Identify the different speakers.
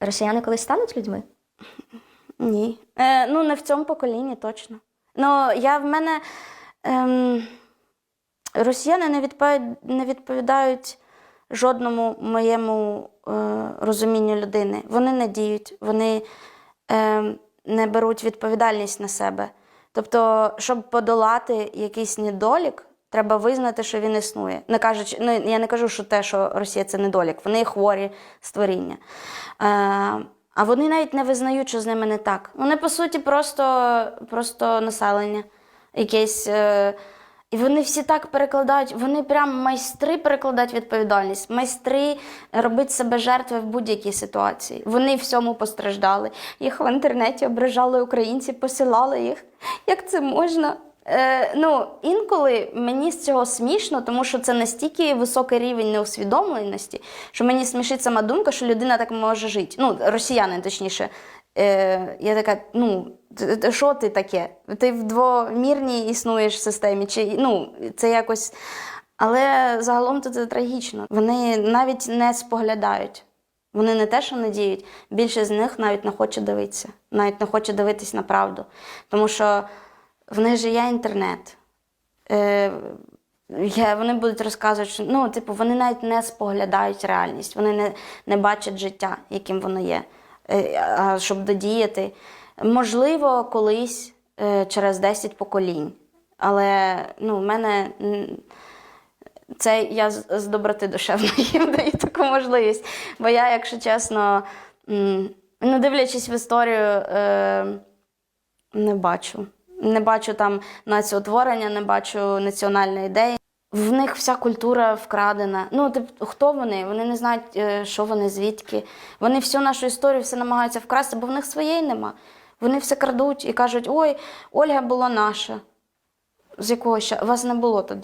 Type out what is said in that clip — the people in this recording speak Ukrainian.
Speaker 1: Росіяни колись стануть людьми?
Speaker 2: Ні. Е, ну, не в цьому поколінні точно. Ну, я в мене. Ем, росіяни не відповідають, не відповідають жодному моєму е, розумінню людини. Вони не діють, вони е, не беруть відповідальність на себе. Тобто, щоб подолати якийсь недолік, треба визнати, що він існує. Не кажучи, ну, я не кажу, що те, що Росія це недолік, вони хворі створіння. Е, а вони навіть не визнають, що з ними не так. Вони, по суті, просто, просто населення. Якесь. Е, і вони всі так перекладають, вони прям майстри перекладають відповідальність, майстри робити себе жертви в будь-якій ситуації. Вони всьому постраждали. Їх в інтернеті ображали українці, посилали їх. Як це можна? Е, ну, інколи мені з цього смішно, тому що це настільки високий рівень неусвідомленості, що мені смішить сама думка, що людина так може жити. Ну, росіяни, точніше. Е, я така, ну, що ти таке? Ти в двомірній існуєш системі, чи ну, це якось. Але загалом це трагічно. Вони навіть не споглядають. Вони не те, що не діють, більше з них навіть не хоче дивитися, навіть не хоче дивитись на правду. Тому що в них же є інтернет. Е, я, вони будуть розказувати, що ну, типу, вони навіть не споглядають реальність, вони не, не бачать життя, яким воно є. Е, а щоб додіяти. Можливо, колись е, через 10 поколінь. Але ну, в мене це я з, з доброти душевної даю таку можливість. Бо я, якщо чесно, м, ну, дивлячись в історію, е, не бачу. Не бачу там націотворення, не бачу національної ідеї. В них вся культура вкрадена. Ну, тип, хто вони? Вони не знають, е, що вони, звідки. Вони всю нашу історію все намагаються вкрасти, бо в них своєї нема. Вони все крадуть і кажуть: ой, Ольга була наша. З якого ще? Вас не було тоді.